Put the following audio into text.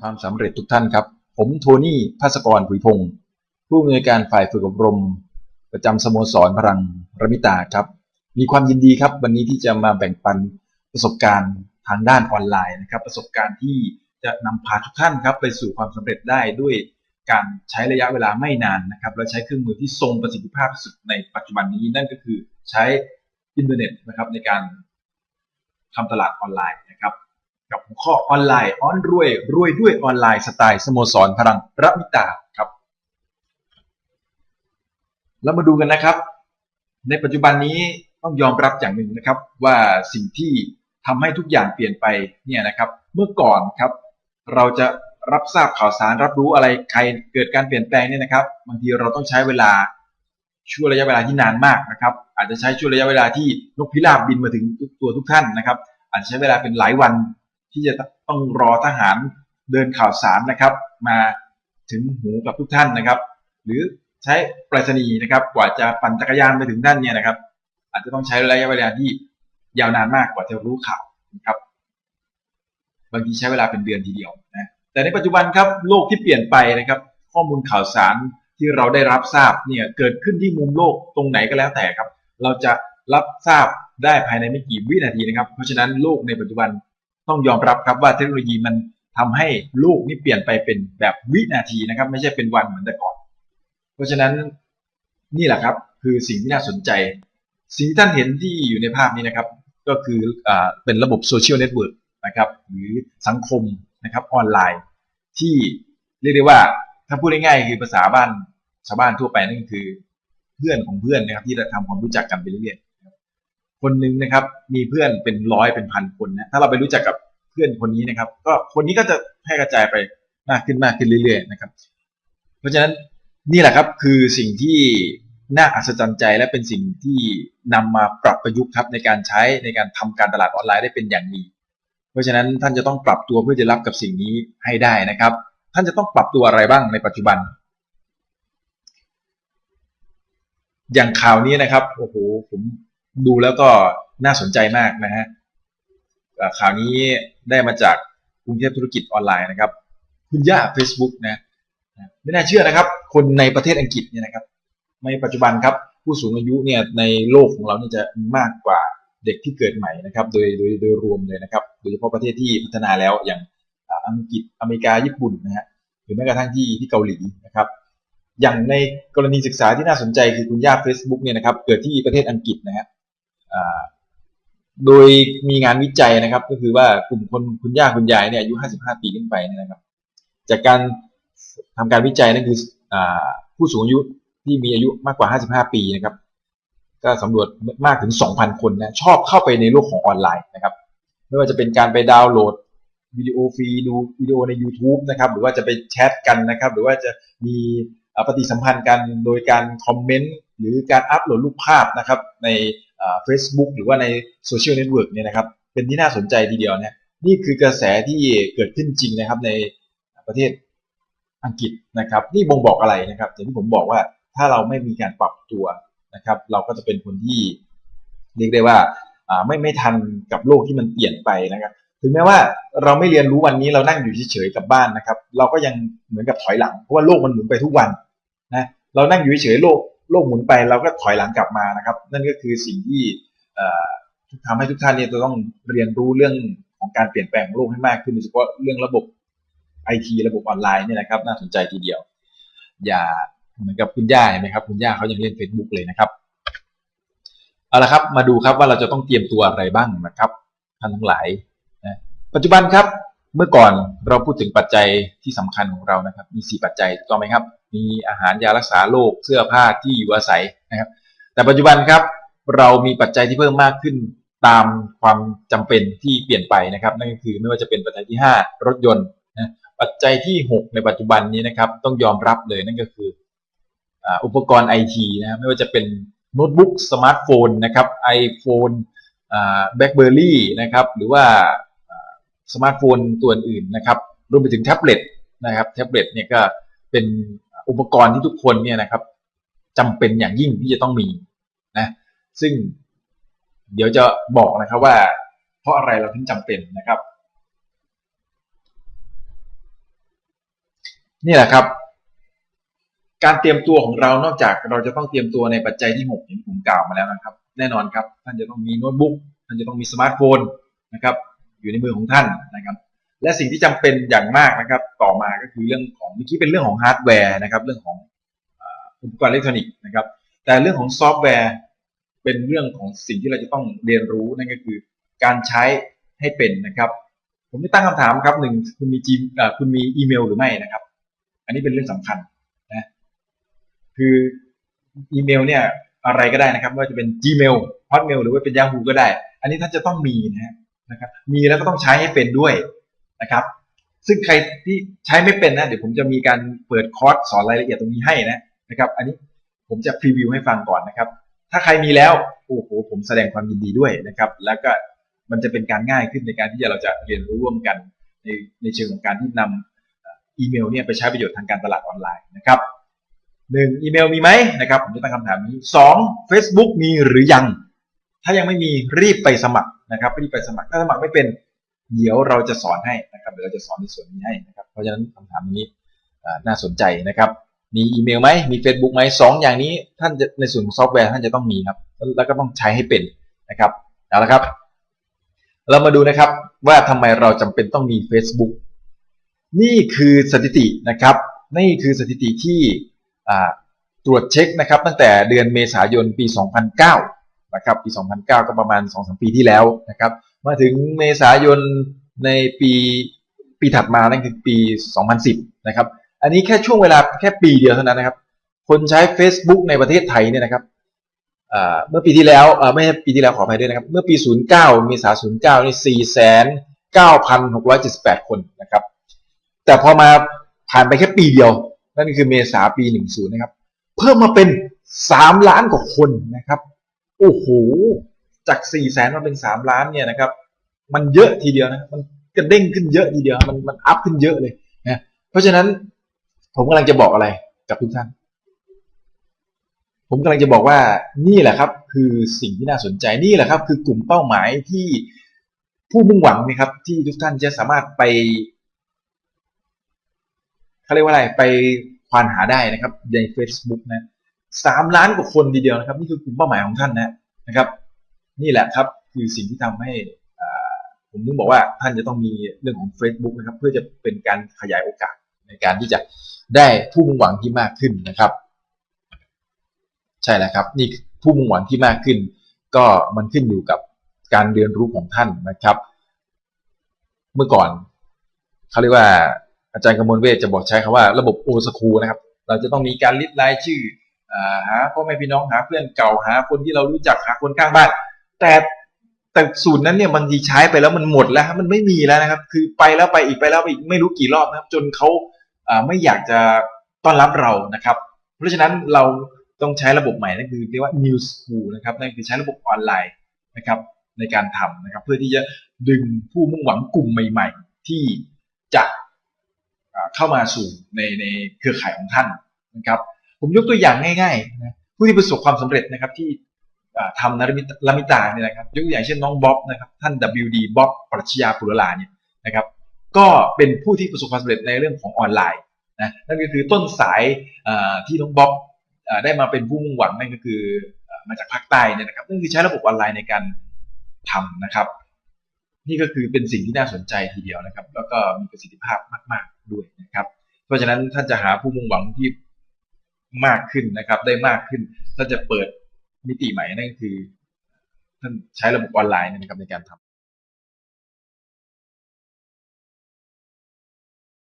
ความสำเร็จทุกท่านครับ ผมโทนี่ภาสกรผุยพงศ์ผู้อำนวยการฝ่ายฝึกอบรม ประจำสโมสรพลังรมิตาครับ มีความยินดีครับวันนี้ที่จะมาแบ่งปันประสบการณ์ทางด้านออนไลน์นะครับ ประสบการณ์ที่จะนำพาทุกท่านครับ ไปสู่ความสำเร็จได้ด้วยการใช้ระยะเวลาไม่นานนะครับ และใช้เครื่องมือที่ทรงประสิทธิภาพที่สุดในปัจจุบันนี้นั่นก็คือใช้อินเทอร์เน็ตนะครับในการทำตลาดออนไลน์นะครับ กับหัวข้อออนไลน์ออนรวย รวยด้วยออนไลน์สไตล์สโมสรพลังรัมิตาครับ แล้วมาดูกันนะครับ ในปัจจุบันนี้ต้องยอมรับอย่างหนึ่งนะครับ ว่าสิ่งที่ทำให้ทุกอย่างเปลี่ยนไปเนี่ยนะครับ เมื่อก่อนครับ เราจะรับทราบข่าวสารรับรู้อะไรใครเกิดการเปลี่ยนแปลงเนี่ยนะครับบางทีเราต้องใช้เวลาช่วงระยะเวลาที่นานมากนะครับ อาจจะใช้ช่วงระยะเวลาที่นกพิราบบินมาถึงตัวทุกท่านนะครับ อาจจะใช้เวลาเป็นหลายวัน ที่จะต้องรอทหารเดินข่าวสารนะครับ มาถึงหูกับทุกท่านนะครับ หรือใช้ปรษณีย์นะครับกว่าจะปั่นจักรยานไปถึงท่านเนี่ยนะครับ อาจจะต้องใช้ระยะเวลาที่ยาวนานมากกว่าจะรู้ข่าวนะครับ บางทีใช้เวลาเป็นเดือนทีเดียวนะแต่ในปัจจุบันครับโลกที่เปลี่ยนไปนะครับ ข้อมูลข่าวสารที่เราได้รับทราบเนี่ยเกิดขึ้นที่มุมโลกตรงไหนก็แล้วแต่ครับ เราจะรับทราบได้ภายในไม่กี่วินาทีนะครับ เพราะฉะนั้นโลกในปัจจุบัน ต้องยอมรับครับว่าเทคโนโลยีมันทำให้โลกนี่เปลี่ยนไปเป็นแบบวินาทีนะครับ ไม่ใช่เป็นวันเหมือนแต่ก่อน เพราะฉะนั้นนี่แหละครับคือสิ่งที่น่าสนใจ สิ่งที่ท่านเห็นที่อยู่ในภาพนี้นะครับ ก็คืออเป็นระบบโซเชียลเน็ตเวิร์กนะครับ หรือสังคมนะครับออนไลน์ ที่เรียกได้ว่าถ้าพูดง่ายๆคือภาษาบ้านชาวบ้านทั่วไปนั่นคือเพื่อนของเพื่อนนะครับที่เราทำความรู้จักกันไปเรื่อยๆ คนหนึ่งนะครับ มีเพื่อนเป็นร้อยเป็นพันคนนะถ้าเราไปรู้จักกับเพื่อนคนนี้นะครับ ก็คนนี้ก็จะแพร่กระจายไปมากขึ้นมากขึ้นเรื่อยๆนะครับ เพราะฉะนั้นนี่แหละครับคือสิ่งที่น่าอัศจรรย์ใจและเป็นสิ่งที่นำมาปรับประยุกต์ครับในการใช้ในการทำการตลาดออนไลน์ได้เป็นอย่างดี เพราะฉะนั้นท่านจะต้องปรับตัวเพื่อจะรับกับสิ่งนี้ให้ได้นะครับ ท่านจะต้องปรับตัวอะไรบ้างในปัจจุบัน อย่างข่าวนี้นะครับโอ้โหผม ดูแล้วก็น่าสนใจมากนะฮะข่าวนี้ได้มาจากกรุงเทพธุรกิจออนไลน์นะครับ คุณย่า Facebook นะไม่น่าเชื่อนะครับ คนในประเทศอังกฤษเนี่ยนะครับ ในปัจจุบันครับ ผู้สูงอายุเนี่ยในโลกของเรานี่จะมากกว่าเด็กที่เกิดใหม่นะครับ โดยโดยโดยรวมเลยนะครับ โดยเฉพาะประเทศที่พัฒนาแล้วอย่างอังกฤษอเมริกาญี่ปุ่นนะฮะหรือแม้กระทั่งที่ที่เกาหลีนะครับ อย่างในกรณีศึกษาที่น่าสนใจคือคุณย่า Facebook เนี่ยนะครับ เกิดที่ประเทศอังกฤษนะฮะ โดยมีงานวิจัยนะครับ ก็คือว่ากลุ่มคนคุณย่าคุณยายเนี่ยอายุ 55 ปีขึ้นไปนะครับ จากการทำการวิจัยนั่นคืออผู้สูงอายุที่มีอายุมากกว่า 55 ปีนะครับ ก็สำรวจมากถึง 2,000 คนนะชอบเข้าไปในโลกของออนไลน์นะครับ ไม่ว่าจะเป็นการไปดาวน์โหลดวิดีโอฟรีดูวิดีโอใน YouTube นะครับ หรือว่าจะไปแชทกันนะครับ หรือว่าจะมีปฏิสัมพันธ์กันโดยการคอมเมนต์หรือการอัปโหลดรูปภาพนะครับ ใน เฟซบุ๊กหรือว่าในโซเชียลเน็ตเวิร์กเนี่ยนะครับเป็นที่น่าสนใจทีเดียวนี่ยนี่คือกระแสที่เกิดขึ้นจริงนะครับในประเทศอังกฤษนะครับนี่บ่งบอกอะไรนะครับอย่างที่ผมบอกว่าถ้าเราไม่มีการปรับตัวนะครับ เราก็จะเป็นคนที่เรียกได้ว่าไม่ไม่ทันกับโลกที่มันเปลี่ยนไปนะครับถึงแม้ว่าเราไม่เรียนรู้วันนี้เรานั่งอยู่เฉยๆกับบ้านนะครับ เราก็ยังเหมือนกับถอยหลังเพราะว่าโลกมันหมุนไปทุกวันนะเรานั่งอยู่เฉยๆโลก โลกหมุนไปเราก็ถอยหลังกลับมานะครับ นั่นก็คือสิ่งที่ทำให้ทุกท่านเนี่ยจะต้องเรียนรู้เรื่องของการเปลี่ยนแปลงโลกให้มากขึ้นโดยเฉพาะเรื่องระบบไอทีระบบออนไลน์เนี่ยนะครับ น่าสนใจทีเดียว อย่าเหมือนกับคุณย่าเห็นไหมครับ คุณย่าเขายังเล่น Facebook เลยนะครับเอาละครับมาดูครับว่าเราจะต้องเตรียมตัวอะไรบ้างนะครับท่านทั้งหลายนะปัจจุบันครับ เมื่อก่อนเราพูดถึงปัจจัยที่สำคัญของเรานะครับ มี 4 ปัจจัยถูกต้องไหมครับ มีอาหารยารักษาโรคเสื้อผ้าที่อยู่อาศัยนะครับ แต่ปัจจุบันครับเรามีปัจจัยที่เพิ่มมากขึ้นตามความจำเป็นที่เปลี่ยนไปนะครับ นั่นก็คือไม่ว่าจะเป็นปัจจัยที่ 5 รถยนต์นะปัจจัยที่ 6 ในปัจจุบันนี้นะครับ ต้องยอมรับเลยนั่นก็คืออุปกรณ์ไอทีนะไม่ว่าจะเป็นโน้ตบุ๊กสมาร์ทโฟนนะครับ iPhone แบล็คเบอร์รี่นะครับหรือว่า สมาร์ทโฟนตัวอื่นนะครับรวมไปถึงแท็บเล็ตนะครับแท็บเล็ตเนี่ยก็เป็นอุปกรณ์ที่ทุกคนเนี่ยนะครับจำเป็นอย่างยิ่งที่จะต้องมีนะซึ่งเดี๋ยวจะบอกนะครับว่า เพราะอะไรเราถึงจำเป็นนะครับ นี่แหละครับ การเตรียมตัวของเรานอกจากเราจะต้องเตรียมตัวในปัจจัยที่หกอย่างที่ผมกล่าวมาแล้วนะครับ แน่นอนครับ ท่านจะต้องมีโน้ตบุ๊กท่านจะต้องมีสมาร์ทโฟนนะครับ อยู่ในมือของท่านนะครับ และสิ่งที่จำเป็นอย่างมากนะครับ ต่อมาก็คือเรื่องของเมื่อกี้เป็นเรื่องของฮาร์ดแวร์นะครับเรื่องของอุปกรณ์อิเล็กทรอนิกส์นะครับ แต่เรื่องของซอฟต์แวร์เป็นเรื่องของสิ่งที่เราจะต้องเรียนรู้นั่นก็คือ การใช้ให้เป็นนะครับ ผมไม่ตั้งคำถามครับหนึ่งคุณมีจีคุณมีอีเมลหรือไม่นะครับ อันนี้เป็นเรื่องสำคัญนะคืออีเมลเนี่ยอะไรก็ได้นะครับว่าจะเป็น Gmail Hotmail หรือว่าเป็น Yahoo ก็ได้ อันนี้ท่านจะต้องมีนะ นะครับมีแล้วก็ต้องใช้ให้เป็นด้วยนะครับ ซึ่งใครที่ใช้ไม่เป็นนะ เดี๋ยวผมจะมีการเปิดคอร์สสอนรายละเอียดตรงนี้ให้นะนะครับ อันนี้ผมจะพรีวิวให้ฟังก่อนนะครับ ถ้าใครมีแล้วโอ้โหผมแสดงความยินดีด้วยนะครับ แล้วก็มันจะเป็นการง่ายขึ้นในการที่เราจะเรียนรู้ร่วมกันในในเชิงของการที่นำอีเมลเนี่ยไปใช้ประโยชน์ทางการตลาดออนไลน์นะครับหนึ่งอีเมลมีไหมนะครับผมจะตั้งคำถามนี้สอง Facebook มีหรือยัง ถ้ายังไม่มีรีบไปสมัคร นะครับรีบไปสมัครถ้าสมัครไม่เป็นเดี๋ยวเราจะสอนให้นะครับเดี๋ยวเราจะสอนในส่วนนี้ให้นะครับเพราะฉะนั้นคำถามนี้น่าสนใจนะครับมีอีเมลไหมมี Facebook ไหมสองอย่างนี้ท่านจะในส่วนของซอฟต์แวร์ท่านจะต้องมีครับแล้วก็ต้องใช้ให้เป็นนะครับเอาละครับ เรามาดูนะครับว่าทำไมเราจำเป็นต้องมี Facebook นี่คือสถิตินะครับ นี่คือสถิติที่ตรวจเช็คนะครับ ตั้งแต่เดือนเมษายนปี 2009 นะครับปี 2009 ก็ประมาณ 2-3 ปีที่แล้วนะครับมาถึงเมษายนในปีปีถัดมานั่นคือปี 2010 นะครับ อันนี้แค่ช่วงเวลาแค่ปีเดียวเท่านั้นนะครับ คนใช้ Facebook ในประเทศไทยเนี่ยนะครับเมื่อปีที่แล้วไม่ใช่ปีที่แล้วขออภัยด้วยนะครับ เมื่อปี 09 เมษายน09 นี่ 4,9,678 คนนะครับ แต่พอมาผ่านไปแค่ปีเดียว นั่นคือเมษาปี 10 นะครับ เพิ่มมาเป็น 3 ล้านกว่าคนนะครับ โอ้โหจาก4แสนมาเป็น3ล้านเนี่ยนะครับ มันเยอะทีเดียวนะมันกระเด้งขึ้นเยอะทีเดียว มันมันอัพขึ้นเยอะเลยนะเพราะฉะนั้นผมกำลังจะบอกอะไรกับทุกท่าน ผมกำลังจะบอกว่านี่แหละครับ คือสิ่งที่น่าสนใจนี่แหละครับ คือกลุ่มเป้าหมายที่ผู้มุ่งหวังนะครับ ที่ทุกท่านจะสามารถไปเขาเรียกว่าอะไรไปควานหาได้นะครับใน Facebook นะ สามล้านกว่าคนทีเดียวนะครับ นี่คือกลุ่มเป้าหมายของท่านนะนะครับ นี่แหละครับคือสิ่งที่ทำให้ผมถึงบอกว่าท่านจะต้องมีเรื่องของ Facebook นะครับ เพื่อจะเป็นการขยายโอกาสในการที่จะได้ผู้มุ่งหวังที่มากขึ้นนะครับ ใช่แล้วครับ นี่ผู้มุ่งหวังที่มากขึ้น ก็มันขึ้นอยู่กับการเรียนรู้ของท่านนะครับ เมื่อก่อนเขาเรียกว่าอาจารย์กมลเวทจะบอกใช้คำว่าระบบโอสคูนะครับ เราจะต้องมีการลิสต์รายชื่อ หาพ่อแม่พี่น้องหาเพื่อนเก่าหาคนที่เรารู้จักหาคนข้างบ้าน แต่แต่สูตรนั้นเนี่ยมันทีใช้ไปแล้วมันหมดแล้วมันไม่มีแล้วนะครับ คือไปแล้วไปอีกไปแล้วไปอีกไม่รู้กี่รอบนะครับ จนเขาไม่อยากจะต้อนรับเรานะครับ เพราะฉะนั้นเราต้องใช้ระบบใหม่นั่นคือเรียกว่า new school นะครับนั่นคือใช้ระบบออนไลน์นะครับ ในการทำนะครับ เพื่อที่จะดึงผู้มุ่งหวังกลุ่มใหม่ ๆ ที่จะเข้ามาสู่ในในเครือข่ายของท่านนะครับ ผมยกตัวอย่างง่ายๆนะผู้ที่ประสบความสำเร็จนะครับที่ทำนารมิตาเนี่ยนะครับยกตัวอย่างเช่นน้องบ๊อบนะครับท่าน WD บ๊อบปรัชญาปุรลาเนี่ยนะครับก็เป็นผู้ที่ประสบความสำเร็จในเรื่องของออนไลน์นะนั่นก็คือต้นสายที่น้องบ๊อบได้มาเป็นผู้มุ่งหวังนั่นก็คือมาจากภาคใต้เนี่ยนะครับนั่นคือใช้ระบบออนไลน์ในการทำนะครับ นี่ก็คือเป็นสิ่งที่น่าสนใจทีเดียวนะครับ แล้วก็มีประสิทธิภาพมาก ๆด้วยนะครับ เพราะฉะนั้นท่านจะหาผู้มุ่งหวังที่ มากขึ้นนะครับ ได้มากขึ้นท่านจะเปิดมิติใหม่นั่นคือท่านใช้ระบบออนไลน์นะครับในการทำ